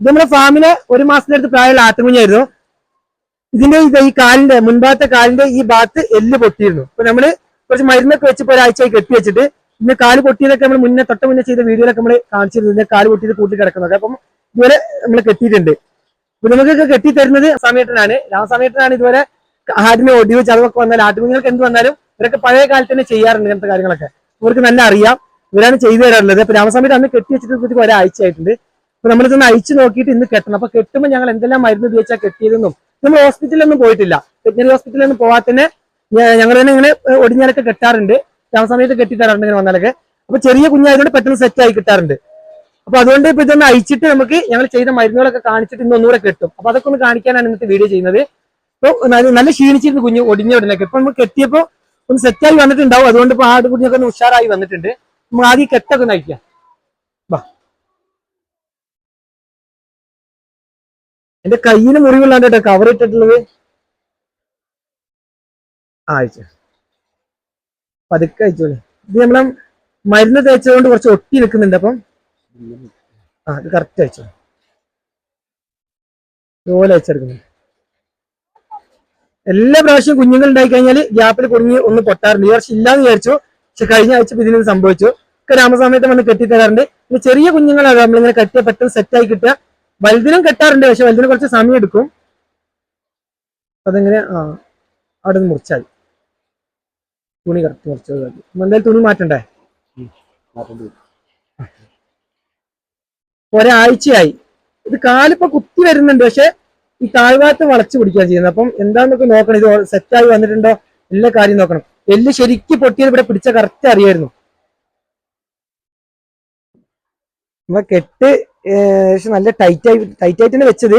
ഇത് നമ്മുടെ ഫാമിന് ഒരു മാസത്തിന്റെ അടുത്ത് പ്രായമുള്ള ആട്ടുകുഞ്ഞായിരുന്നു. ഇതിന്റെ ഇത് ഈ കാലിന്റെ മുൻഭാഗത്തെ കാലിന്റെ ഈ ഭാഗത്ത് എല്ല് പൊട്ടിയിരുന്നു. അപ്പൊ നമ്മൾ കുറച്ച് മരുന്നൊക്കെ വെച്ച് ഒരാഴ്ചയായി കെട്ടി വെച്ചിട്ട് ഇന്ന് കാൽ പൊട്ടിയതൊക്കെ നമ്മൾ മുന്നേ തൊട്ട് മുന്നേ ചെയ്ത വീഡിയോയിലൊക്കെ നമ്മൾ കാണിച്ചിരുന്നു. ഇതിന്റെ കാൽ പൊട്ടിയത് കൂട്ടി കിടക്കുന്നത്. അപ്പം ഇതുവരെ നമ്മൾ കെട്ടിയിട്ടുണ്ട്. അപ്പൊ നമുക്കൊക്കെ കെട്ടി തരുന്നത് സമയത്തിനാണ് രാമസമയത്തിനാണ് ഇതുവരെ ആടിന് ഒടിവ് ചതവൊക്കെ വന്നാൽ ആട്ടുകുഞ്ഞുങ്ങൾക്ക് എന്ത് വന്നാലും ഇവരൊക്കെ പഴയ കാലത്ത് തന്നെ ചെയ്യാറുണ്ട് ഇങ്ങനത്തെ കാര്യങ്ങളൊക്കെ. ഇവർക്ക് നല്ല അറിയാം. ഇവരാണ് ചെയ്തു തരാറുള്ളത്. അപ്പൊ രാമസമയത്ത് അന്ന് കെട്ടി വെച്ചിട്ട് ഒരാഴ്ച ആയിട്ടുണ്ട് അപ്പൊ നമ്മളിതൊന്ന് അയച്ചു നോക്കിയിട്ട് ഇന്ന് കെട്ടണം. അപ്പൊ കെട്ടുമ്പോൾ ഞങ്ങൾ എന്തെല്ലാം മരുന്ന് ഉപയോഗിച്ചാൽ കെട്ടിയതെന്നും നമ്മൾ ഹോസ്പിറ്റലിലൊന്നും പോയിട്ടില്ല. വെറ്റിനറി ഹോസ്പിറ്റലൊന്നും പോവാതെ തന്നെ ഞങ്ങൾ തന്നെ ഇങ്ങനെ ഒടിഞ്ഞാലൊക്കെ കെട്ടാറുണ്ട്. സമയത്ത് കെട്ടി തരാറുണ്ട് ഇങ്ങനെ വന്നാലൊക്കെ. അപ്പൊ ചെറിയ കുഞ്ഞായതുകൊണ്ട് പെട്ടെന്ന് സെറ്റ് ആയി കിട്ടാറുണ്ട്. അപ്പൊ അതുകൊണ്ട് ഇപ്പൊ ഇതൊന്ന് അയച്ചിട്ട് നമുക്ക് ഞങ്ങൾ ചെയ്ത മരുന്നുകളൊക്കെ കാണിച്ചിട്ട് ഇന്ന് ഒന്നുകൂടെ കെട്ടും. അപ്പൊ അതൊക്കെ ഒന്ന് കാണിക്കാനാണ് ഇന്നത്തെ വീഡിയോ ചെയ്യുന്നത്. ഇപ്പൊ നല്ല ക്ഷീണിച്ചിരുന്നു കുഞ്ഞ് ഒടിഞ്ഞ ഉടനൊക്കെ. ഇപ്പൊ നമുക്ക് കെട്ടിയപ്പോ ഒന്ന് സെറ്റായി വന്നിട്ടുണ്ടാവും. അതുകൊണ്ട് ഇപ്പൊ ആട് കുഞ്ഞൊക്കെ ഒന്ന് ഉഷാറായി വന്നിട്ടുണ്ട്. നമ്മൾ ആദ്യം കെട്ടൊക്കെ നയിക്കാം അയക്കാം എന്റെ കയ്യിന് മുറിവുള്ളാണ്ട് കേട്ടോ കവർ ഇട്ടിട്ടുള്ളത് ആഴ്ച പതുക്കെ അയച്ചോളൂ. ഇത് നമ്മളെ മരുന്ന് തേച്ചതുകൊണ്ട് കുറച്ച് ഒട്ടി നിൽക്കുന്നുണ്ട് അപ്പം. ആ ഇത് കറക്റ്റ് അയച്ചോ. ഇതുപോലെ അയച്ചെടുക്കുന്നു. എല്ലാ പ്രാവശ്യവും കുഞ്ഞുങ്ങൾ ഉണ്ടായി കഴിഞ്ഞാൽ ഗ്യാപ്പിൽ കുടുങ്ങി ഒന്ന് പൊട്ടാറുണ്ട്. ഈ വർഷം ഇല്ലാന്ന് വിചാരിച്ചു. പക്ഷെ കഴിഞ്ഞ ആഴ്ച ഇപ്പൊ ഇതിന് സംഭവിച്ചു. ഒക്കെ രാമസമയത്ത് വന്ന് കെട്ടിത്തരാറുണ്ട്. പിന്നെ ചെറിയ കുഞ്ഞുങ്ങളാണ്. നമ്മളിങ്ങനെ കെട്ടിയ പെട്ടെന്ന് സെറ്റായി കിട്ടുക. വലുതിനും കെട്ടാറുണ്ട് പക്ഷെ വലുതിന് കുറച്ച് സമയം എടുക്കും. അതെങ്ങനെ? ആ അവിടെ നിന്ന് മുറിച്ചാൽ. തുണി കറക്റ്റ് മുറിച്ചത് എന്തായാലും തുണി മാറ്റണ്ടേ? ഒരാഴ്ചയായി. ഇത് കാലിപ്പോ കുത്തി വരുന്നുണ്ട് പക്ഷെ ഈ താഴ്വാത്ത് വളച്ചു പിടിക്കാൻ ചെയ്യുന്നത്. അപ്പം എന്താന്നൊക്കെ നോക്കണം. ഇത് സെറ്റായി വന്നിട്ടുണ്ടോ? എല്ലാ കാര്യം നോക്കണം. എല്ല് ശരിക്കും പൊട്ടിയത് ഇവിടെ പിടിച്ച കറക്റ്റ് അറിയായിരുന്നു. നമ്മ കെട്ട് ഏകദേശം നല്ല ടൈറ്റ് ആയി ടൈറ്റ് ആയിട്ട് തന്നെ വെച്ചത്.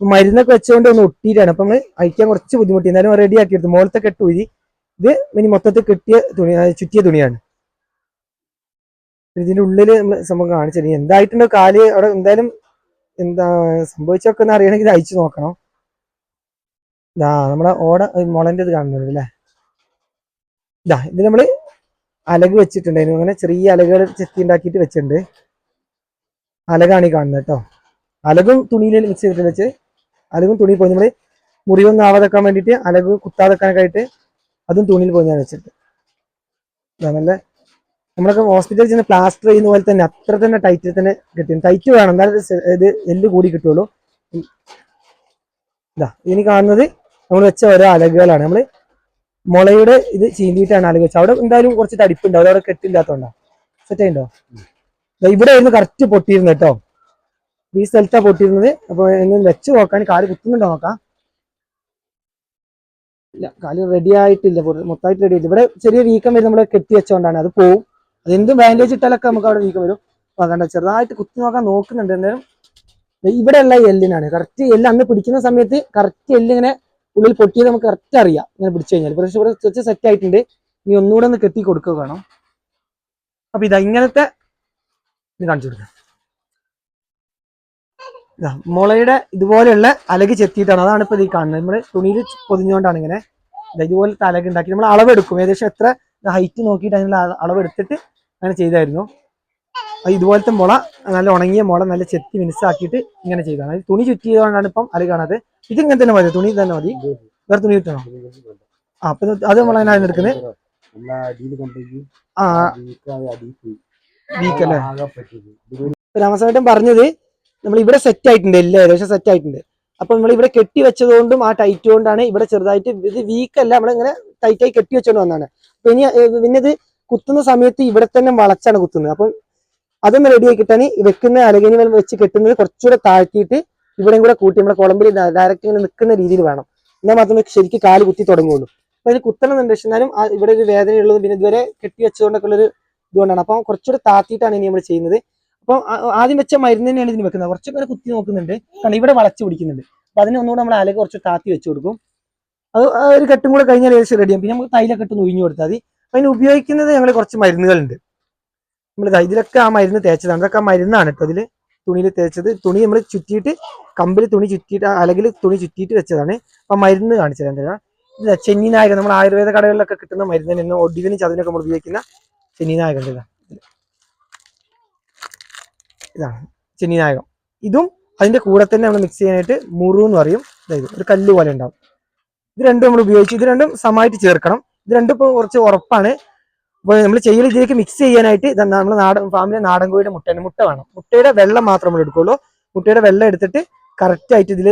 മരുന്നൊക്കെ വെച്ചുകൊണ്ട് ഒന്ന് ഒട്ടിയിട്ടാണ്. അപ്പൊ നമ്മൾ അയക്കാൻ കുറച്ച് ബുദ്ധിമുട്ടി. എന്നാലും റെഡി ആക്കിയെടുത്തു. മുകളത്തെ കെട്ട് ഊരി. ഇത് ഇനി മൊത്തത്തിൽ കെട്ടിയ തുണി ചുറ്റിയ തുണിയാണ്. ഇതിന്റെ ഉള്ളിൽ നമ്മൾ സംഭവം കാണിച്ചത്. എന്തായിട്ടുണ്ടോ കാൽ? അവിടെ എന്തായാലും എന്താ സംഭവിച്ചൊക്കെ ഒന്ന് അറിയണമെങ്കിൽ ഇത് അയച്ചു നോക്കണം. ഇതാ നമ്മളെ ഓട മുളന്റെ ഇത് കാണുന്നുണ്ട് അല്ലേ? ഇതാ ഇത് നമ്മൾ അലക് വെച്ചിട്ടുണ്ടായിരുന്നു അങ്ങനെ ചെറിയ അലകൾ ചെത്തി ഉണ്ടാക്കിയിട്ട് വെച്ചിട്ടുണ്ട്. അലകാണ് ഈ കാണുന്നത് കേട്ടോ. അലകും തുണിയിൽ മിക്സ് ചെയ്തിട്ട് വെച്ച്. അലകും തുണി പോയി നമ്മൾ മുറിവൊന്നും ആവാതെക്കാൻ വേണ്ടിയിട്ട് അലക് കുത്താതെക്കാനൊക്കെ ആയിട്ട് അതും തുണിയിൽ പോയി ഞാൻ വെച്ചിട്ട് നല്ല നമ്മളൊക്കെ ഹോസ്പിറ്റലിൽ ചെന്ന് പ്ലാസ്റ്റർ ചെയ്യുന്ന പോലെ തന്നെ അത്ര തന്നെ ടൈറ്റിൽ തന്നെ കിട്ടും ടൈറ്റ് വേണം. എന്നാലും ഇത് എല്ല് കൂടി കിട്ടുള്ളൂ. ഇതാ ഇനി കാണുന്നത് നമ്മൾ വെച്ച ഓരോ അലകുകളാണ്. നമ്മൾ മുളയുടെ ഇത് ചീന്തിയിട്ടാണ് അലക് വെച്ചത്. അവിടെ എന്തായാലും കുറച്ച് തടിപ്പുണ്ടാവും അവിടെ കെട്ടില്ലാത്തോണ്ടാ. സെറ്റ് ആയിണ്ടോ? ഇവിടെ ആയിരുന്നു കറക്റ്റ് പൊട്ടിയിരുന്നത് കേട്ടോ. ഈ സ്ഥലത്താ പൊട്ടിയിരുന്നത്. അപ്പൊ ഒന്ന് വെച്ച് നോക്കാൻ കാൽ കുത്തുന്നുണ്ടോ നോക്കാം. ഇല്ല കാൽ റെഡി ആയിട്ടില്ല. മൊത്തമായിട്ട് റെഡി ആയിട്ടില്ല. ഇവിടെ ചെറിയ വീക്കം വരും. നമ്മൾ കെട്ടി വെച്ചോണ്ടാണ്. അത് പോവും. അതെന്ത് ബാൻഡേജ് ഇട്ടാലൊക്കെ നമുക്ക് അവിടെ വീക്കം വരും. അപ്പൊ കണ്ട ചെറുതായിട്ട് കുത്തി നോക്കാൻ നോക്കുന്നുണ്ട്. എന്തായാലും ഇവിടെ ഇവിടെയുള്ള എല്ലിനാണ്. കറക്റ്റ് എല്ല് അന്ന് പിടിക്കുന്ന സമയത്ത് കറക്റ്റ് എല്ലിങ്ങനെ ഉള്ളിൽ പൊട്ടിയത് നമുക്ക് കറക്റ്റ് അറിയാം. ഇങ്ങനെ പിടിച്ചു കഴിഞ്ഞാൽ പക്ഷെ ഇവിടെ സെറ്റ് ആയിട്ടുണ്ട്. ഇനി ഒന്നുകൂടെ ഒന്ന് കെട്ടി കൊടുക്കുക വേണം. അപ്പൊ ഇതാ ഇങ്ങനത്തെ ഇത് കാണിച്ചു കൊടുക്കാം. മുളയുടെ ഇതുപോലെയുള്ള അലക് ചെത്തിയിട്ടാണ്. അതാണ് ഇപ്പൊ ഈ കാണുന്നത്. നമ്മൾ തുണിയിൽ പൊതിഞ്ഞുകൊണ്ടാണ് ഇങ്ങനെ ഇതുപോലത്തെ അലക് ഉണ്ടാക്കി നമ്മൾ അളവെടുക്കും ഏകദേശം എത്ര ഹൈറ്റ് നോക്കിയിട്ട് അതിനുള്ള അളവ് അളവെടുത്തിട്ട് അങ്ങനെ ചെയ്തായിരുന്നു. അത് ഇതുപോലത്തെ മുള നല്ല ഉണങ്ങിയ മുള നല്ല ചെത്തി മിനുസാക്കിയിട്ട് ഇങ്ങനെ ചെയ്താണ് തുണി ചുറ്റിയതുകൊണ്ടാണ് ഇപ്പം അലക് കാണാതെ ഇത് ഇങ്ങനെ തന്നെ മതി. തുണി തന്നെ മതി. വേറെ തുണി കിട്ടണോ? ആ അപ്പൊ അത് നമ്മളതിനാണ് എടുക്കുന്നത്. ആ രാമസ്വാമേട്ടൻ പറഞ്ഞത് നമ്മൾ ഇവിടെ സെറ്റ് ആയിട്ടുണ്ട് എല്ലാം ഏകദേശം സെറ്റ് ആയിട്ടുണ്ട്. അപ്പൊ നമ്മൾ ഇവിടെ കെട്ടി വെച്ചതുകൊണ്ടും ആ ടൈറ്റ് കൊണ്ടാണ് ഇവിടെ ചെറുതായിട്ട് ഇത് വീക്ക് അല്ല നമ്മളിങ്ങനെ ടൈറ്റ് ആയി കെട്ടി വെച്ചോണ്ട് വന്നാണ് അപ്പൊ ഇനി പിന്നെ ഇത് കുത്തുന്ന സമയത്ത് ഇവിടെ തന്നെ വളച്ചാണ് കുത്തുന്നത്. അപ്പം അതൊന്ന് റെഡി ആക്കിട്ടാണ് ഈ വെക്കുന്ന അലകിനി വെച്ച് കെട്ടുന്നത് കുറച്ചുകൂടെ താഴ്ത്തിയിട്ട് ഇവിടെയും കൂടെ കൂട്ടി നമ്മുടെ കുളമ്പിൽ ഡയറക്റ്റ് ഇങ്ങനെ നിൽക്കുന്ന രീതിയിൽ വേണം. എന്നാൽ മാത്രമേ ശരിക്കും കാൽ കുത്തി തുടങ്ങുള്ളൂ അപ്പൊ അതിന് കുത്തണം പക്ഷെ എന്നാലും ഇവിടെ ഒരു വേദനയുള്ളത് പിന്നെ ഇതുവരെ കെട്ടി വെച്ചുകൊണ്ടൊക്കെ ഉള്ളൊരു ഇതുകൊണ്ടാണ്. അപ്പം കുറച്ചുകൂടെ താത്തിയിട്ടാണ് ഇനി നമ്മൾ ചെയ്യുന്നത്. അപ്പം ആദ്യം വെച്ച മരുന്ന് തന്നെയാണ് ഇതിന് വെക്കുന്നത്. കുറച്ചൊക്കെ കുത്തി നോക്കുന്നുണ്ട്. കാരണം ഇവിടെ വളച്ച് പിടിക്കുന്നുണ്ട്. അപ്പൊ അതിനൊന്നുകൂടെ നമ്മൾ അലക്ക് കുറച്ച് താത്തി വെച്ച് കൊടുക്കും. അത് ഒരു കെട്ടും കൂടെ കഴിഞ്ഞാൽ ഏകദേശം റെഡിയാകും പിന്നെ നമുക്ക് തൈലൊക്കെ ഇട്ട് ഒഴിഞ്ഞു കൊടുത്താൽ മതി. അപ്പൊ അതിന് ഉപയോഗിക്കുന്നത് ഞങ്ങൾ കുറച്ച് മരുന്നുകളുണ്ട്. നമ്മൾ ഇതിലൊക്കെ ആ മരുന്ന് തേച്ചതാണ്. അതൊക്കെ ആ മരുന്നാണ് കേട്ടോ ഇതിൽ തുണിയിൽ തേച്ചത്. തുണി നമ്മൾ ചുറ്റിയിട്ട് കമ്പിൽ തുണി ചുറ്റിയിട്ട് അല്ലെങ്കിൽ തുണി ചുറ്റിയിട്ട് വെച്ചതാണ്. അപ്പൊ മരുന്ന് കാണിച്ചത് എന്താ നായകൻ നമ്മൾ ആയുർവേദ കടകളിലൊക്കെ കിട്ടുന്ന മരുന്ന് തന്നെ ഒടിവിനും ചതിനൊക്കെ നമ്മൾ ഉപയോഗിക്കുന്ന ചെന്നി ഇതാണ് ചെന്നി നായകം ഇതും അതിന്റെ കൂടെ തന്നെ നമ്മൾ മിക്സ് ചെയ്യാനായിട്ട് മുറു എന്ന് പറയും. അതായത് ഒരു കല്ല് പോലെ ഉണ്ടാവും. ഇത് രണ്ടും നമ്മൾ ഉപയോഗിച്ച് ഇത് രണ്ടും സമായിട്ട് ചേർക്കണം. ഇത് രണ്ടും ഇപ്പോൾ കുറച്ച് ഉറപ്പാണ്. അപ്പോൾ നമ്മൾ ചെയ്യൽ ഇതിലേക്ക് മിക്സ് ചെയ്യാനായിട്ട് നമ്മൾ നാടൻ ഫാമിലെ നാടൻ കോഴിയുടെ മുട്ടയാണ് മുട്ട വേണം. മുട്ടയുടെ വെള്ളം മാത്രം നമ്മൾ എടുക്കുള്ളൂ. മുട്ടയുടെ വെള്ളം എടുത്തിട്ട് കറക്റ്റ് ആയിട്ട് ഇതിൽ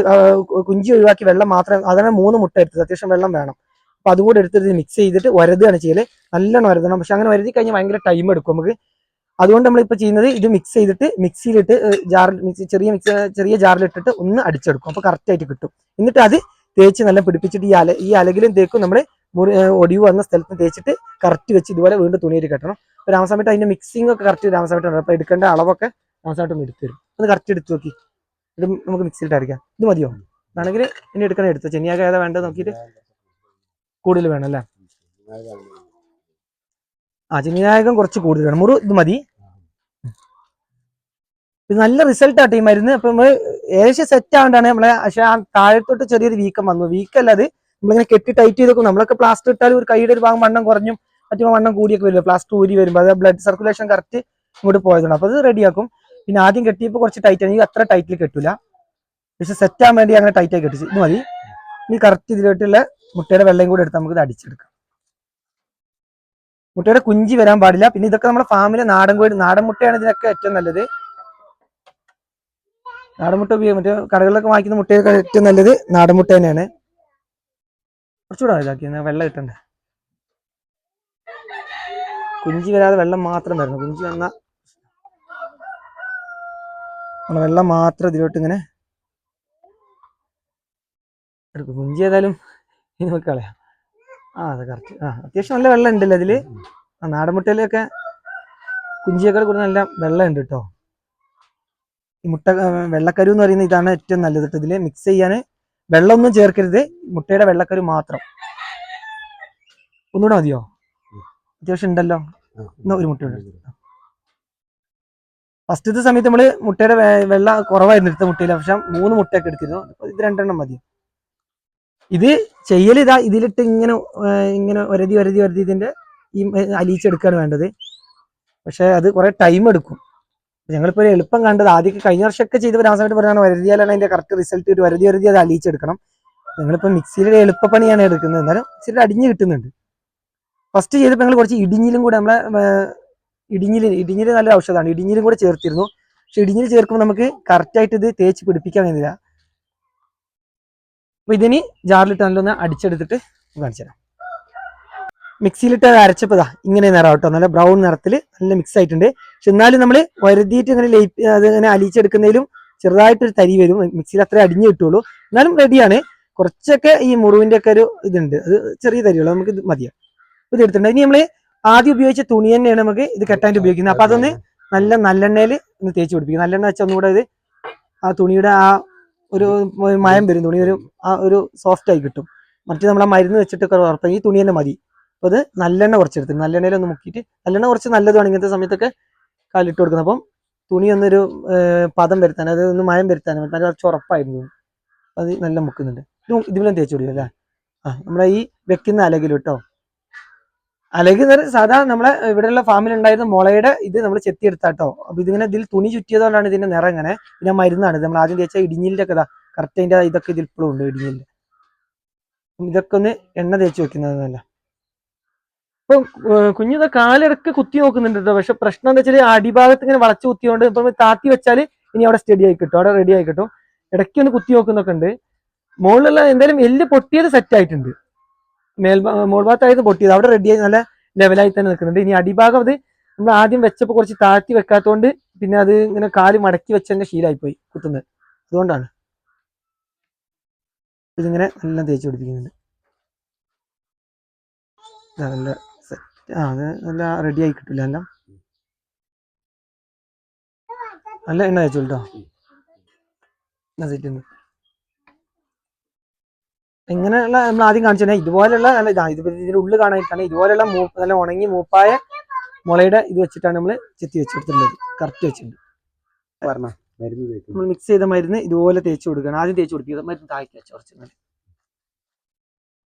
കുഞ്ചി ഒഴിവാക്കി വെള്ളം മാത്രം അതാണ് മൂന്ന് മുട്ട എടുത്തത്. അത്യാവശ്യം വെള്ളം വേണം. അപ്പൊ അതും കൂടെ എടുത്തിട്ട് മിക്സ് ചെയ്തിട്ട് വരതുകയാണ് ചെയ്യൽ. നല്ലോണം വരതണം. പക്ഷെ അങ്ങനെ വരുതി കഴിഞ്ഞാൽ ഭയങ്കര ടൈം എടുക്കും നമുക്ക്. അതുകൊണ്ട് നമ്മളിപ്പോൾ ചെയ്യുന്നത് ഇത് മിക്സ് ചെയ്തിട്ട് മിക്സിയിലിട്ട് ജാറിൽ മിക്സി ചെറിയ മിക്സ് ചെറിയ ജാറിലിട്ടിട്ട് ഒന്ന് അടിച്ചെടുക്കും. അപ്പോൾ കറക്റ്റ് ആയിട്ട് കിട്ടും. എന്നിട്ട് അത് തേച്ച് നല്ല പിടിപ്പിച്ചിട്ട് ഈ അല ഈ അലകിലും തേക്കും നമ്മൾ ഒടിവ് വന്ന സ്ഥലത്ത് തേച്ചിട്ട് കറക്റ്റ് വെച്ച് ഇതുപോലെ വീണ്ടും തുണിയിൽ കെട്ടണം. അപ്പോൾ രാമസമയത്ത് അതിന്റെ മിക്സിംഗ് ഒക്കെ കറക്റ്റ് രാമസമയത്ത് അപ്പോൾ എടുക്കേണ്ട അളവൊക്കെ രാമസമയത്ത് ഒന്ന് എടുത്തു തരും. അത് കറക്റ്റ് എടുത്ത് നോക്കി. ഇത് നമുക്ക് മിക്സിയിലിട്ട് അടിക്കാം ഇത് മതിയോ? ആണെങ്കിൽ ഇനി എടുക്കണേ എടുത്തു. ചെന്നിയാക വേണ്ടത് നോക്കിയിട്ട്? കൂടുതൽ വേണം അല്ലേ? ആ ചിങ്ങിനായകം കുറച്ച് കൂടുതൽ വേണം. മുറു ഇത് മതി. നല്ല റിസൾട്ട് ആട്ടെ ഈ മരുന്ന് അപ്പൊ നമ്മൾ ഏകദേശം സെറ്റ് ആവേണ്ടാണ് നമ്മളെ. പക്ഷെ ആ താഴത്തോട്ട് ചെറിയൊരു വീക്കം വന്നു. വീക്കല്ല അത്. നമ്മളിങ്ങനെ കെട്ടി ടൈറ്റ് ചെയ്തൊക്കെ നമ്മളൊക്കെ പ്ലാസ്റ്റർ ഇട്ടാൽ ഒരു കൈയുടെ ഒരു ഭാഗം വണ്ണം കുറഞ്ഞും മറ്റു വണ്ണം കൂടിയൊക്കെ വരില്ല? പ്ലാസ്റ്റർ ഊരി വരുമ്പോൾ അത് ബ്ലഡ് സർക്കുലേഷൻ കറക്റ്റ് ഇങ്ങോട്ട് പോയതാണ്. അപ്പൊ അത് റെഡിയാക്കും പിന്നെ ആദ്യം കെട്ടിയപ്പോൾ കുറച്ച് ടൈറ്റ് ആണ് ഈ അത്ര ടൈറ്റിൽ കെട്ടില്ല പക്ഷെ സെറ്റ് ആവാൻ വേണ്ടി അങ്ങനെ ടൈറ്റായി ആയി കെട്ടിച്ചു. ഇത് മതി. ഇനി കറക്റ്റ് ഇതിലോട്ടുള്ള മുട്ടയുടെ വെള്ളം കൂടി എടുത്ത് നമുക്ക് ഇത് അടിച്ചെടുക്കാം. മുട്ടയുടെ കുഞ്ചി വരാൻ പാടില്ല. പിന്നെ ഇതൊക്കെ നമ്മുടെ ഫാമിലെ നാടൻ കോഴി നാടൻ മുട്ടയാണ് ഇതിനൊക്കെ ഏറ്റവും നല്ലത്. നാടൻ മുട്ട ഉപയോഗം മറ്റേ കടകളിലൊക്കെ വാങ്ങിക്കുന്ന മുട്ടയൊക്കെ ഏറ്റവും നല്ലത് നാടൻ മുട്ട തന്നെയാണ്. കുറച്ചുകൂടെ ഇതാക്കി വെള്ളം കിട്ടണ്ടേ? കുഞ്ചി വരാതെ വെള്ളം മാത്രം വരണം കുഞ്ചി വന്ന വെള്ളം മാത്രം ഇതിലോട്ട് ഇങ്ങനെ കുഞ്ചി ഏതായാലും ഇനി നമുക്ക് കളയാം. ആ അതെ കറക്റ്റ് ആ അത്യാവശ്യം നല്ല വെള്ളം ഉണ്ടല്ലോ അതിൽ? ആ നാടൻ മുട്ടയിലൊക്കെ കുഞ്ചിയേക്കാൾ കൂടുതൽ നല്ല വെള്ളം ഉണ്ട് കേട്ടോ ഈ മുട്ട വെള്ളക്കരു എന്ന് പറയുന്നത് ഇതാണ് ഏറ്റവും നല്ലത് കേട്ടോ ഇതിൽ. മിക്സ് ചെയ്യാൻ വെള്ളമൊന്നും ചേർക്കരുത്. മുട്ടയുടെ വെള്ളക്കരു മാത്രം. ഒന്നുകൂടെ മതിയോ? അത്യാവശ്യം ഉണ്ടല്ലോ. എന്നാ ഒരു മുട്ട ഫസ്റ്റത്തെ സമയത്ത് നമ്മൾ മുട്ടയുടെ വെള്ളം കുറവായിരുന്നു എടുത്ത മുട്ടയിൽ. പക്ഷെ മൂന്ന് മുട്ടയൊക്കെ എടുത്തിരുന്നു. ഇത് രണ്ടെണ്ണം മതി. ഇത് ചെയ്യൽ ഇതാ ഇതിലിട്ട് ഇങ്ങനെ ഇങ്ങനെ ഒരതി ഒരതി ഒരതി ഇതിന്റെ ഈ അലിയിച്ചെടുക്കുകയാണ് വേണ്ടത്. പക്ഷേ അത് കുറേ ടൈം എടുക്കും. ഞങ്ങളിപ്പോൾ ഒരു എളുപ്പം കണ്ടത് ആദ്യമൊക്കെ കഴിഞ്ഞ വർഷമൊക്കെ ചെയ്ത രാസമായിട്ട് പറഞ്ഞാണ് വരതിയാലാണ് അതിന്റെ കറക്റ്റ് റിസൾട്ട് കിട്ടും വരതി വരതി അത് അലിയിച്ചെടുക്കണം ഞങ്ങളിപ്പോൾ മിക്സിയിലെ എളുപ്പപ്പണിയാണ് എടുക്കുന്നത്. എന്നാലും ഇച്ചിരി അടിഞ്ഞ് കിട്ടുന്നുണ്ട്. ഫസ്റ്റ് ചെയ്തപ്പോൾ ഞങ്ങൾ കുറച്ച് ഇടിഞ്ഞിലും കൂടെ നമ്മളെ ഇടിഞ്ഞിൽ ഇടിഞ്ഞിൽ നല്ല ഔഷധമാണ്. ഇടിഞ്ഞിലും കൂടെ ചേർത്തിരുന്നു. പക്ഷെ ഇടിഞ്ഞിൽ ചേർക്കുമ്പോൾ നമുക്ക് കറക്റ്റായിട്ട് ഇത് തേച്ച് പിടിപ്പിക്കാൻ കഴിയുന്നില്ല. അപ്പൊ ഇതിന് ജാറിലിട്ട് നല്ലൊന്ന് അടിച്ചെടുത്തിട്ട് കാണിച്ചു തരാം. മിക്സിയിലിട്ട് അത് അരച്ചപ്പോൾ ഇതാ ഇങ്ങനെ നിറം കേട്ടോ. നല്ല ബ്രൗൺ നിറത്തിൽ നല്ല മിക്സ് ആയിട്ടുണ്ട്. പക്ഷെ എന്നാലും നമ്മൾ വരുതിയിട്ട് ഇങ്ങനെ ലൈറ്റ് അത് ഇങ്ങനെ അലിച്ചെടുക്കുന്നതിലും ചെറുതായിട്ടൊരു തരി വരും. മിക്സിയിൽ അത്രേ അടിഞ്ഞു കിട്ടുള്ളൂ. എന്നാലും റെഡിയാണ് കുറച്ചൊക്കെ ഈ മുറിവിന്റെ ഒക്കെ ഒരു ഇതുണ്ട്. അത് ചെറിയ തരികളോ നമുക്ക് ഇത് മതിയാണ് ഇത് എടുത്തിട്ടുണ്ട്. ഇനി നമ്മൾ ആദ്യം ഉപയോഗിച്ച തുണി തന്നെയാണ് നമുക്ക് ഇത് കെട്ടാനായിട്ട് ഉപയോഗിക്കുന്നത്. അപ്പൊ അതൊന്ന് നല്ല നല്ലെണ്ണയിൽ ഒന്ന് തേച്ച് പിടിപ്പിക്കും. നല്ലെണ്ണ വെച്ചാൽ ഒന്നുകൂടെ ഇത് ആ തുണിയുടെ ആ ഒരു മയം വരും തുണി ഒരു ആ ഒരു സോഫ്റ്റ് ആയി കിട്ടും. മറ്റേ നമ്മൾ ആ മരുന്ന് വെച്ചിട്ടൊക്കെ ഉറപ്പായി ഈ തുണി തന്നെ മതി. അപ്പൊ അത് നല്ലെണ്ണ കുറച്ചെടുത്ത് നല്ലെണ്ണയിൽ ഒന്ന് മുക്കിയിട്ട് നല്ലെണ്ണ കുറച്ച് നല്ലതാണ് ഇങ്ങനത്തെ സമയത്തൊക്കെ കാലിട്ട് കൊടുക്കുന്നത്. അപ്പം തുണി ഒന്നൊരു പദം വരുത്താൻ അത് ഒന്ന് മയം വരുത്താൻ നല്ല കുറച്ച് ഉറപ്പായിരുന്നു. അത് നല്ല മുക്കുന്നുണ്ട്. ഇത് ഇതിലും തേച്ച് കൊടുക്കും അല്ലേ? ആ നമ്മളെ ഈ വെക്കുന്ന അലകിൽ കേട്ടോ അലക് സാധാ നമ്മളെ ഇവിടെയുള്ള ഫാമിൽ ഉണ്ടായിരുന്ന മുളയുടെ ഇത് നമ്മൾ ചെത്തിയെടുത്താട്ടോ. അപ്പൊ ഇതിങ്ങനെ ഇതിൽ തുണി ചുറ്റിയതുകൊണ്ടാണ് ഇതിന്റെ നിറം ഇങ്ങനെ. പിന്നെ മരുന്നാണ് നമ്മൾ ആദ്യം തേച്ച ഇടിഞ്ഞിലിന്റെ ഒക്കെ കറക്റ്റ് അതിന്റെ ഇതൊക്കെ ഇതിൽ ഇപ്പോഴും ഉണ്ട് ഇടിഞ്ഞിലിന്റെ. ഇതൊക്കെ ഒന്ന് എണ്ണ തേച്ച് വെക്കുന്നതല്ല ഇപ്പൊ കുഞ്ഞിത കാലിടക്ക് കുത്തി നോക്കുന്നുണ്ട് പക്ഷെ പ്രശ്നം എന്താ വെച്ചാൽ അടിഭാഗത്ത് ഇങ്ങനെ വളച്ചു കുത്തിയോണ്ട് ഇപ്പൊ താത്തി വെച്ചാൽ ഇനി അവിടെ സ്റ്റഡി ആയി കിട്ടും. അവിടെ റെഡി ആയി കിട്ടും. ഇടയ്ക്ക് ഒന്ന് കുത്തി നോക്കുന്നൊക്കെ ഉണ്ട്. മുകളിലുള്ള എന്തായാലും എല്ല് പൊട്ടിയത് സെറ്റ് ആയിട്ടുണ്ട്. മേൽഭാ മോൾഭാഗത്തായത് പൊട്ടിയത്. അവിടെ റെഡി ആയി നല്ല ലെവലായി തന്നെ നിൽക്കുന്നുണ്ട്. ഇനി അടിഭാഗം അത് നമ്മൾ ആദ്യം വെച്ചപ്പോൾ കുറച്ച് താഴ്ത്തി വെക്കാത്തതുകൊണ്ട് പിന്നെ അത് ഇങ്ങനെ കാൽ മടക്കി വെച്ചതിന്റെ ശീലമായി പോയി കുത്തുന്നത്. അതുകൊണ്ടാണ് ഇതിങ്ങനെ എല്ലാം തേച്ച് പിടിപ്പിക്കുന്നുണ്ട് നല്ല നല്ല റെഡി ആയി കിട്ടില്ല എല്ലാം. നല്ല എണ്ണ തേച്ചു കേട്ടോ. സെറ്റ് ഉണ്ട് ഇങ്ങനെയുള്ള നമ്മൾ ആദ്യം കാണിച്ചു ഇതുപോലെയുള്ള നല്ല ഇതാ ഇത് ഇതിന്റെ ഉള്ളിൽ കാണാനായിട്ടാണ് ഇതുപോലെയുള്ള മൂപ്പ് നല്ല ഉണങ്ങി മൂപ്പായ മുളയുടെ ഇത് വെച്ചിട്ടാണ് നമ്മൾ ചെത്തി വെച്ചെടുത്തിട്ടുള്ളത്. കറക്റ്റ് വെച്ചിട്ടുണ്ട്. പറഞ്ഞ നമ്മൾ മിക്സ് ചെയ്ത മരുന്ന് ഇതുപോലെ തേച്ച് കൊടുക്കണം ആദ്യം തേച്ച് കൊടുക്കുക മരുന്ന് താഴ്ത്തി വെച്ചു കുറച്ച്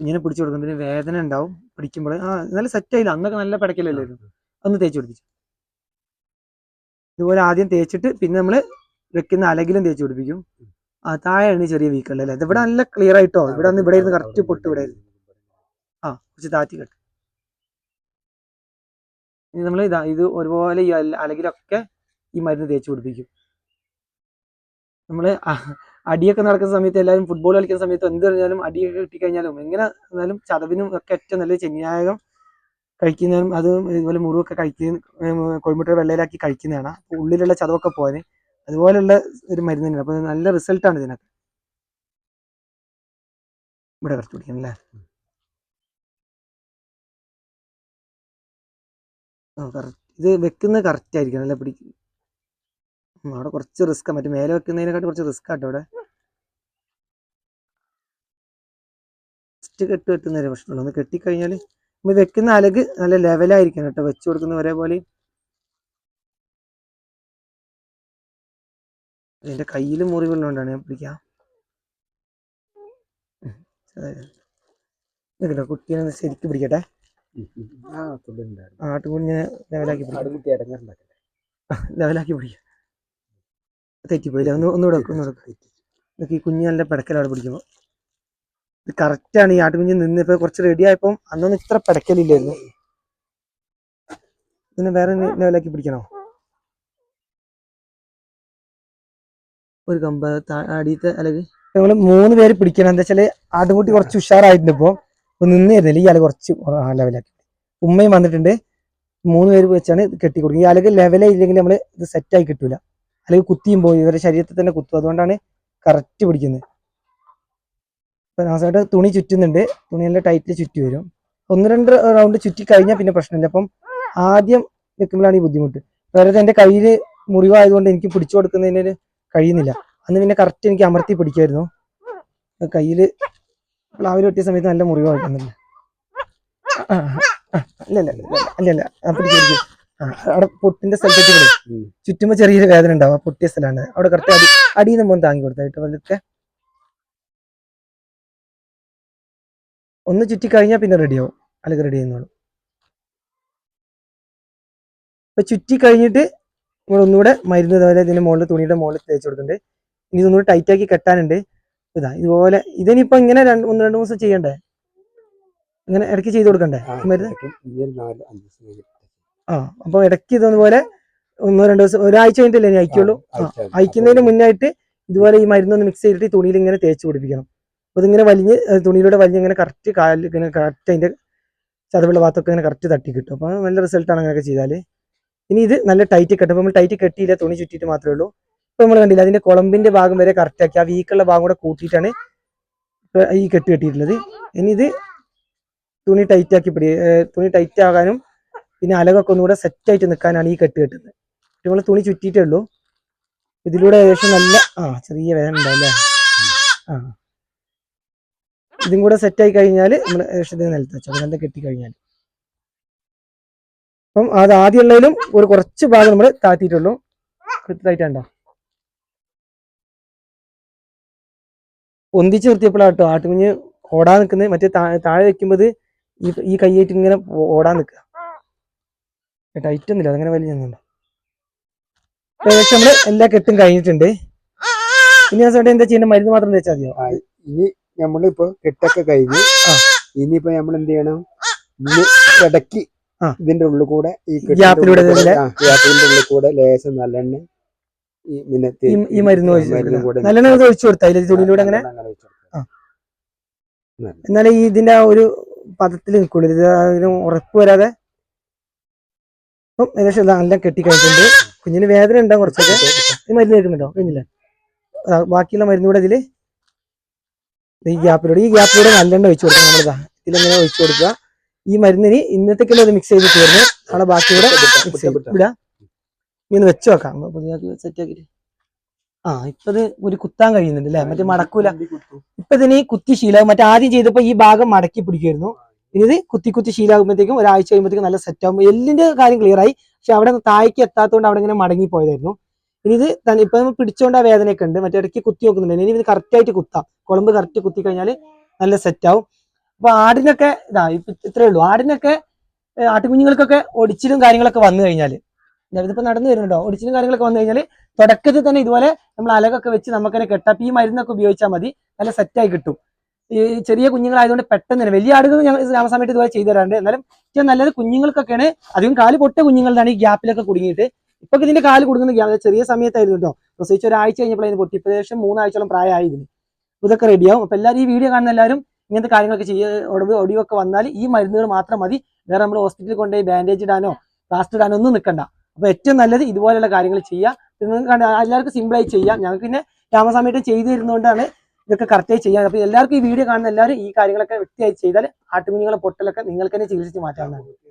ഇങ്ങനെ. പിടിച്ചു കൊടുക്കുന്നതിന് വേദന ഉണ്ടാവും. പിടിക്കുമ്പോൾ ആ നല്ല സെറ്റ് ആയില്ല. അന്നൊക്കെ നല്ല പിടക്കലല്ലായിരുന്നു ഒന്ന് തേച്ച് പിടിപ്പിച്ചു. ഇതുപോലെ ആദ്യം തേച്ചിട്ട് പിന്നെ നമ്മൾ വെക്കുന്ന അലകിലും തേച്ച് പിടിപ്പിക്കും. ആ താഴെയാണ് ചെറിയ വീക്കുള്ളത് അല്ലേ? ഇത് ഇവിടെ നല്ല ക്ലിയർ ആയിട്ടോ? ഇവിടെ ഇവിടെ ഇരുന്ന് കറക്റ്റ് പൊട്ട് ഇവിടെ. ആ കുറച്ച് താത്തി കെട്ട്. ഇനി നമ്മൾ ഇതാ ഇത് ഒരുപോലെ ഈ അല- അലകിലൊക്കെ ഈ മരുന്ന് തേച്ച് പിടിപ്പിക്കും. നമ്മൾ അടിയൊക്കെ നടക്കുന്ന സമയത്ത് എല്ലാവരും ഫുട്ബോൾ കളിക്കുന്ന സമയത്ത് എന്ത് പറഞ്ഞാലും അടിയൊക്കെ കിട്ടിക്കഴിഞ്ഞാലും എങ്ങനെ എന്നാലും ചതവിനും ഒക്കെ ഏറ്റവും നല്ല ചെന്നിനായകം കഴിക്കുന്നതും അത് ഇതുപോലെ മുറിവൊക്കെ കഴിക്കുന്ന കോഴിമുട്ട വെള്ളയിലാക്കി കഴിക്കുന്നതാണ്. ഉള്ളിലുള്ള ചതവൊക്കെ പോകാൻ അതുപോലുള്ള ഒരു മരുന്ന് തന്നെയാണ്. അപ്പൊ നല്ല റിസൾട്ടാണ് ഇതിനൊക്കെ ഇവിടെ കുറച്ച് പിടിക്കണം അല്ലേ? ഇത് വെക്കുന്നത് കറക്റ്റ് ആയിരിക്കണം അല്ലേ? പിടിക്കും അവിടെ കുറച്ച് റിസ്ക്കാണ് മറ്റേ മേലെ വെക്കുന്നതിനെക്കാട്ടി കുറച്ച് റിസ്ക് ആട്ടോ അവിടെ ഫസ്റ്റ് കെട്ട് കെട്ടുന്ന ഒരു പ്രശ്നമുള്ളൂ. ഒന്ന് കെട്ടിക്കഴിഞ്ഞാൽ നമ്മൾ വെക്കുന്ന അലക് നല്ല ലെവലായിരിക്കണം കേട്ടോ വെച്ച് കൊടുക്കുന്ന ഒരേപോലെ എന്റെ കയ്യിൽ മുറിവുള്ളതുകൊണ്ടാണ് ഞാൻ പിടിക്കാം. ഉം, ശരിക്ക് കുട്ടീനെ പിടിക്കട്ടെ ലെവലാക്കി പിടിക്കാം. ലെവലാക്കി തെറ്റിപ്പോയില്ല? ഒന്ന് ഒന്ന് വെക്കും ഒന്ന്. ഇതൊക്കെ ഈ കുഞ്ഞ് നല്ല പിടക്കൽ അവിടെ പിടിക്കുമ്പോൾ ഇത് കറക്റ്റാണ്. ഈ ആട്ടുകുഞ്ഞ് നിന്നിപ്പോ കുറച്ച് റെഡി ആയപ്പോ അന്നൊന്നും ഇത്ര പിടക്കലില്ലായിരുന്നു. പിന്നെ വേറെ ലെവലാക്കി പിടിക്കണോ? ഒരു കമ്പ അടിയത്തെ അല്ലെങ്കിൽ നമ്മൾ മൂന്ന് പേര് പിടിക്കണം. എന്താ വെച്ചാൽ ആട്ടുംകുട്ടി കുറച്ച് ഉഷാറായിട്ടുണ്ട് ഇപ്പൊ. നിന്നിരുന്നില്ല. ആൾ കുറച്ച് ലെവലാക്കി ഉമ്മയും വന്നിട്ടുണ്ട്. മൂന്ന് പേര് വെച്ചാണ് കെട്ടി കൊടുക്കുക ആളുകൾ ലെവലായില്ലെങ്കിൽ നമ്മൾ ഇത് സെറ്റായി കിട്ടൂല. അല്ലെങ്കിൽ കുത്തിയും പോയി. ഇവരുടെ ശരീരത്തിൽ തന്നെ കുത്തും. അതുകൊണ്ടാണ് കറക്റ്റ് പിടിക്കുന്നത്. ഇപ്പൊ നാസായിട്ട് തുണി ചുറ്റുന്നുണ്ട്. തുണി നല്ല ടൈറ്റിൽ ചുറ്റി വരും. ഒന്ന് രണ്ട് റൗണ്ട് ചുറ്റി കഴിഞ്ഞാൽ പിന്നെ പ്രശ്നമില്ല. അപ്പം ആദ്യം വെക്കുമ്പോഴാണ് ഈ ബുദ്ധിമുട്ട്. വേറെ എന്റെ കയ്യിൽ മുറിവായതുകൊണ്ട് എനിക്ക് പിടിച്ചു കൊടുക്കുന്നതിന് കഴിയുന്നില്ല. അന്ന് പിന്നെ കറക്റ്റ് എനിക്ക് അമർത്തി പിടിക്കായിരുന്നു കയ്യിൽ പ്ലാവിൽ വെട്ടിയ സമയത്ത് നല്ല മുറിവ് കിട്ടുന്നില്ല. അല്ലല്ല അല്ലല്ല പിടിക്ക്. അവിടെ പൊട്ടിന്റെ സ്ഥലത്തേക്ക് വിടും ഉം. ചുറ്റുമ്പോ ചെറിയൊരു വേദന ഉണ്ടാവും. ആ പൊട്ടിയ സ്ഥലമാണ്. അവിടെ കറക്റ്റ് അടി അടിയിൽ നിന്ന് താങ്ങി കൊടുത്തായിട്ട് വന്നിട്ട് ഒന്ന് ചുറ്റി കഴിഞ്ഞാൽ പിന്നെ റെഡിയാവും അല്ലെങ്കിൽ റെഡി ചെയ്യുന്നോളൂ. ഇപ്പൊ ചുറ്റി കഴിഞ്ഞിട്ട് നമ്മൾ ഒന്നുകൂടെ മരുന്ന് ഇതുപോലെ ഇതിന്റെ മുകളിൽ തുണിയുടെ മുകളിൽ തേച്ച് കൊടുക്കുന്നുണ്ട്. ഇനി ഇതൊന്നുകൂടെ ടൈറ്റ് ആക്കി കെട്ടാനുണ്ട്. ഇതാ ഇതുപോലെ ഇതിനിപ്പോ ഇങ്ങനെ രണ്ട് ഒന്ന് രണ്ട് ദിവസം ചെയ്യണ്ടേ? ഇങ്ങനെ ഇടയ്ക്ക് ചെയ്ത് കൊടുക്കണ്ടേ? മരുന്ന്? ആ അപ്പൊ ഇടയ്ക്ക് ഇതൊന്നുപോലെ ഒന്നോ രണ്ടോ ദിവസം ഒരാഴ്ച കഴിഞ്ഞിട്ടല്ലേ ഇനി അയക്കുള്ളൂ? അയക്കുന്നതിന് മുന്നായിട്ട് ഇതുപോലെ ഈ മരുന്നൊന്ന് മിക്സ് ചെയ്തിട്ട് തുണിയിൽ ഇങ്ങനെ തേച്ച് പിടിപ്പിക്കണം. അപ്പൊ ഇതിങ്ങനെ വലിഞ്ഞ് തുണിയിലൂടെ വലിഞ്ഞ് ഇങ്ങനെ കറക്റ്റ് കാലിൽ ഇങ്ങനെ കറക്റ്റ് അതിന്റെ ചതവുള്ള ഭാഗത്തൊക്കെ ഇങ്ങനെ കറക്റ്റ് തട്ടി കിട്ടും. അപ്പൊ നല്ല റിസൾട്ടാണ് അങ്ങനെയൊക്കെ ചെയ്താൽ ഇനി ഇത് നല്ല ടൈറ്റ് കെട്ടും. നമ്മൾ ടൈറ്റ് കെട്ടിയില്ല തുണി ചുറ്റിയിട്ട് മാത്രമേ ഉള്ളൂ. ഇപ്പൊ നമ്മൾ കണ്ടില്ല അതിന്റെ കുളമ്പിന്റെ ഭാഗം വരെ കറക്റ്റ് ആക്കി. ആ വീക്കുള്ള ഭാഗം കൂടെ കൂട്ടിയിട്ടാണ് ഈ കെട്ടി കെട്ടിയിട്ടുള്ളത്. ഇനി ഇത് തുണി ടൈറ്റ് ആക്കി പിടി തുണി ടൈറ്റ് ആകാനും പിന്നെ അലകൊക്കെ ഒന്നുകൂടെ സെറ്റ് ആയിട്ട് നിൽക്കാനാണ് ഈ കെട്ട് കെട്ടുന്നത്. നമ്മൾ തുണി ചുറ്റിയിട്ടേ ഉള്ളൂ. ഇതിലൂടെ ഏകദേശം നല്ല ആ ചെറിയ വേദന ഉണ്ടല്ലേ ആ. ഇതും കൂടെ സെറ്റ് ആയി കഴിഞ്ഞാൽ നമ്മൾ ഏകദേശം ഇത് നിലത്ത് വെച്ചാൽ കെട്ടി കഴിഞ്ഞാൽ അപ്പം അത് ആദ്യമുള്ളതിലും ഒരു കുറച്ച് ഭാഗം നമ്മൾ താത്തിയിട്ടുള്ളൂ കൃത്യമായിട്ടുണ്ടോ ഒന്നിച്ച് നിർത്തിയപ്പോഴാട്ടോ ആട്ടുകുഞ്ഞ് ഓടാൻ നിൽക്കുന്നത്. മറ്റേ താഴെ വെക്കുമ്പോൾ ഈ ഈ കൈയായിട്ട് ഇങ്ങനെ ഓടാൻ നിൽക്കുക. ടൈറ്റ് ഒന്നുമില്ല. അതങ്ങനെ വലിയ ഏകദേശം നമ്മൾ എല്ലാ കെട്ടും കഴിഞ്ഞിട്ടുണ്ട്. ഇനി ആ സമയത്ത് എന്താ ചെയ്യണ്ട മരുന്ന് മാത്രം തേച്ചാൽ മതിയോ? ഇനി നമ്മളിപ്പോ കെട്ടൊക്കെ കഴിഞ്ഞ്. ഇനിയിപ്പോ നമ്മൾ എന്ത് ചെയ്യണം? ആ. ഇതിന്റെ ഉള്ളിൽ കൂടെ ഈ ഗ്യാപ്പിലൂടെ ഗ്യാപ്പിന്റെ ഉള്ളിൽ കൂടെ ലേശം നല്ലെണ്ണ ഈ പിന്നെ ഈ- മരുന്ന് നല്ലെണ്ണ ഒഴിച്ചു കൊടുത്താൽ ഇതിൽ തുണിയിലൂടെ അങ്ങനെ? എന്നാലും ഈ ഇതിന്റെ ആ ഒരു പദത്തിൽ നിൽക്കുള്ളൂ. ഇത് അതിന് ഉറപ്പ് വരാതെ അപ്പം ഏകദേശം നല്ല കെട്ടി കഴിഞ്ഞിട്ടുണ്ട് കുഞ്ഞിന് വേദന ഉണ്ടാവും കുറച്ചൊക്കെ. ഈ മരുന്ന് കേൾക്കുന്നുണ്ടോ കഴിഞ്ഞില്ല ബാക്കിയുള്ള മരുന്ന് കൂടെ ഇതിൽ ഈ ഗ്യാപ്പിലൂടെ ഈ ഗ്യാപ്പിലൂടെ നല്ലെണ്ണ ഒഴിച്ചു കൊടുക്കുക നമ്മളിതാ ഇതിലെങ്ങനെ ഒഴിച്ചു കൊടുക്കുക. ഈ മരുന്നിന് ഇന്നത്തേക്കുള്ള അത് മിക്സ് ചെയ്ത് തീർന്ന് നമ്മളെ ബാക്കി കൂടെ മിക്സ് ചെയ്ത് വിട്ടോ. വിടാം ഇനി ഒന്ന് വെച്ച് നോക്കാം. പുതിയ സെറ്റ് ആക്കിയിട്ട്. ആ ഇപ്പൊ ഇത് ഒരു കുത്താൻ കഴിയുന്നുണ്ട് അല്ലേ? മറ്റേ മടക്കൂല. ഇപ്പൊ ഇതിന് കുത്തി ശീലമാകും മറ്റേ ആദ്യം ചെയ്തപ്പോ ഈ ഭാഗം മടക്കി പിടിക്കുമായിരുന്നു. ഇനി ഇത് കുത്തി കുത്തി ശീലാകുമ്പോഴത്തേക്കും ഒരാഴ്ച കഴിയുമ്പോഴത്തേക്കും നല്ല സെറ്റ് ആകുമ്പോൾ എല്ലിന്റെ കാര്യം ക്ലിയർ ആയി. പക്ഷെ അവിടെ താഴേക്ക് എത്താത്തതുകൊണ്ട് അവിടെ ഇങ്ങനെ മടങ്ങി പോയതായിരുന്നു. ഇനി ഇത് തന്നെ ഇപ്പൊ നമ്മൾ പിടിച്ചോണ്ട് ആ വേദനയൊക്കെ ഉണ്ട്. മറ്റേ ഇടയ്ക്ക് കുത്തി നോക്കുന്നുണ്ട്. ഇനി ഇത് കറക്റ്റ് ആയിട്ട് കുത്താം. കുളമ്പ് കറക്റ്റ് കുത്തി കഴിഞ്ഞാൽ നല്ല സെറ്റ് ആവും. അപ്പൊ ആടിനൊക്കെ ഇതാ ഇപ്പൊ ഇത്രേ ഉള്ളൂ. ആടിനൊക്കെ ആട്ടുകുഞ്ഞുങ്ങൾക്കൊക്കെ ഒടിച്ചിലും കാര്യങ്ങളൊക്കെ വന്നു കഴിഞ്ഞാൽ ഇതിപ്പോ നടന്നു വരുന്നുണ്ടോ? ഒടിച്ചിലും കാര്യങ്ങളൊക്കെ വന്നു കഴിഞ്ഞാൽ തുടക്കത്തിൽ തന്നെ ഇതുപോലെ നമ്മൾ അലകൊക്കെ വെച്ച് നമുക്ക് തന്നെ കെട്ടാം. അപ്പൊ ഈ മരുന്നൊക്കെ ഉപയോഗിച്ചാൽ മതി. നല്ല സെറ്റായി കിട്ടും. ഈ ചെറിയ കുഞ്ഞുങ്ങളായതുകൊണ്ട് പെട്ടെന്ന് തന്നെ വലിയ ആടുകൾ ഞങ്ങൾ രാമസമയത്ത് ഇതുപോലെ ചെയ്തു തരാറുണ്ട്. എന്നാലും ഏറ്റവും നല്ലത് കുഞ്ഞുങ്ങൾക്കൊക്കെയാണ് അധികം കാൽ പൊട്ട കുഞ്ഞുങ്ങളാണ് ഈ ഗ്യാപ്പിലൊക്കെ കുടുങ്ങിയിട്ട്. ഇപ്പൊ ഇതിന്റെ കാൽ കൊടുക്കുന്ന ഗ്യാപ്പ് ചെറിയ സമയത്തായിരുന്നു കേട്ടോ. പ്രസവിച്ച് ഒരാഴ്ച കഴിഞ്ഞപ്പോഴായിരുന്നു പൊട്ടി പ്രദേശം മൂന്നാഴ്ചയോളം പ്രായമായി ഇതിന് ഇതൊക്കെ റെഡിയാവും അപ്പൊ എല്ലാവരും ഈ വീഡിയോ കാണുന്ന എല്ലാവരും ഇങ്ങനത്തെ കാര്യങ്ങളൊക്കെ ചെയ്യ ഒടിവ് ഒടിവൊക്കെ വന്നാൽ ഈ മരുന്നുകൾ മാത്രം മതി. വേറെ നമ്മൾ ഹോസ്പിറ്റലിൽ കൊണ്ടുപോയി ബാൻഡേജ് ഇടാനോ പ്ലാസ്റ്റർ ഇടാനോ ഒന്നും നിൽക്കണ്ട. അപ്പൊ ഏറ്റവും നല്ലത് ഇതുപോലെയുള്ള കാര്യങ്ങൾ ചെയ്യുക നിങ്ങൾക്ക് എല്ലാവർക്കും സിമ്പിളായി ചെയ്യാം. ഞങ്ങൾക്ക് പിന്നെ രാമസമയത്ത് ചെയ്തു തരുന്നതുകൊണ്ടാണ് ഇതൊക്കെ കറക്റ്റായി ചെയ്യാം. അപ്പൊ എല്ലാവർക്കും ഈ വീഡിയോ കാണുന്ന എല്ലാവരും ഈ കാര്യങ്ങളൊക്കെ വ്യക്തിയായി ചെയ്താൽ ആട്ടുകുഞ്ഞുങ്ങളെ പൊട്ടലൊക്കെ നിങ്ങൾക്ക് തന്നെ ചികിത്സിച്ച് മാറ്റാവുന്നതാണ്.